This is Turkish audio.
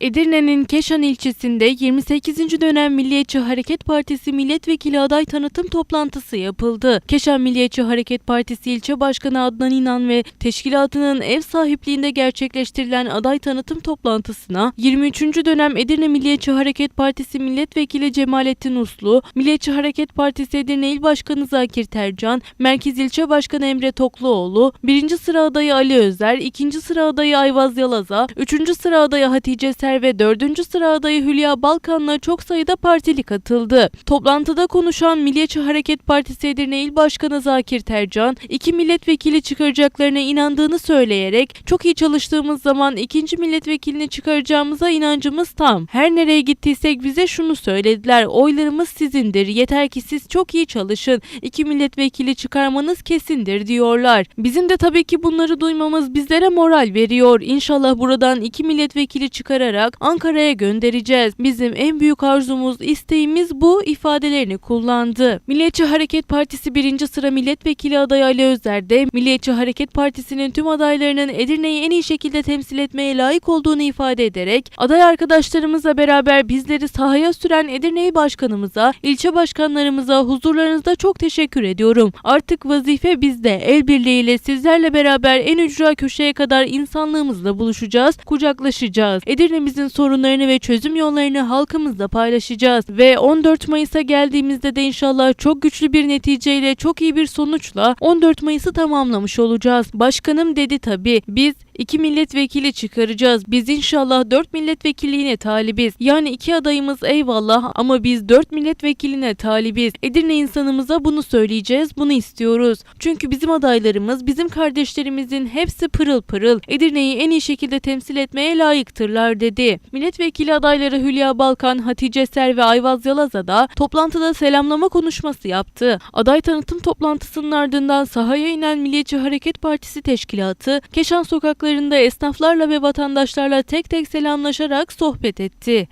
Edirne'nin Keşan ilçesinde 28. dönem Milliyetçi Hareket Partisi milletvekili aday tanıtım toplantısı yapıldı. Keşan Milliyetçi Hareket Partisi ilçe başkanı Adnan İnan ve teşkilatının ev sahipliğinde gerçekleştirilen aday tanıtım toplantısına 23. dönem Edirne Milliyetçi Hareket Partisi milletvekili Cemalettin Uslu, Milliyetçi Hareket Partisi Edirne İl Başkanı Zakir Tercan, Merkez İlçe Başkanı Emre Tokluoğlu, 1. sıra adayı Ali Özer, 2. sıra adayı Ayvaz Yalaza, 3. sıra adayı Hatice Ser ve 4. sıra adayı Hülya Balkan'la çok sayıda partili katıldı. Toplantıda konuşan Milliyetçi Hareket Partisi Edirne İl Başkanı Zakir Tercan, iki milletvekili çıkaracaklarına inandığını söyleyerek çok iyi çalıştığımız zaman ikinci milletvekilini çıkaracağımıza inancımız tam. Her nereye gittiysek bize şunu söylediler. Oylarımız sizindir. Yeter ki siz çok iyi çalışın. İki milletvekili çıkarmanız kesindir diyorlar. Bizim de tabii ki bunları duymamız bizlere moral veriyor. İnşallah buradan iki milletvekili çıkararak Ankara'ya göndereceğiz. Bizim en büyük arzumuz, isteğimiz bu ifadelerini kullandı. Milliyetçi Hareket Partisi 1. sıra milletvekili adayı Ali Özer de Milliyetçi Hareket Partisi'nin tüm adaylarının Edirne'yi en iyi şekilde temsil etmeye layık olduğunu ifade ederek aday arkadaşlarımızla beraber bizleri sahaya süren Edirne İl Başkanımıza, ilçe başkanlarımıza huzurlarınızda çok teşekkür ediyorum. Artık vazife bizde. El birliğiyle sizlerle beraber en ücra köşeye kadar insanlığımızla buluşacağız, kucaklaşacağız. Edirne'mizin sorunlarını ve çözüm yollarını halkımızla paylaşacağız ve 14 Mayıs'a geldiğimizde de inşallah çok güçlü bir neticeyle, çok iyi bir sonuçla 14 Mayıs'ı tamamlamış olacağız. Başkanım dedi tabii. Biz iki milletvekili çıkaracağız. Biz inşallah 4 milletvekilliğine talibiz. Yani iki adayımız eyvallah ama biz 4 milletvekiline talibiz. Edirne insanımıza bunu söyleyeceğiz, bunu istiyoruz. Çünkü bizim adaylarımız, bizim kardeşlerimizin hepsi pırıl pırıl. Edirne'yi en iyi şekilde temsil etmeye layıktırlar dedi. Milletvekili adayları Hülya Balkan, Hatice Ser ve Ayvaz Yalaza da toplantıda selamlama konuşması yaptı. Aday tanıtım toplantısının ardından sahaya inen Milliyetçi Hareket Partisi teşkilatı Keşan sokaklarında esnaflarla ve vatandaşlarla tek tek selamlaşarak sohbet etti.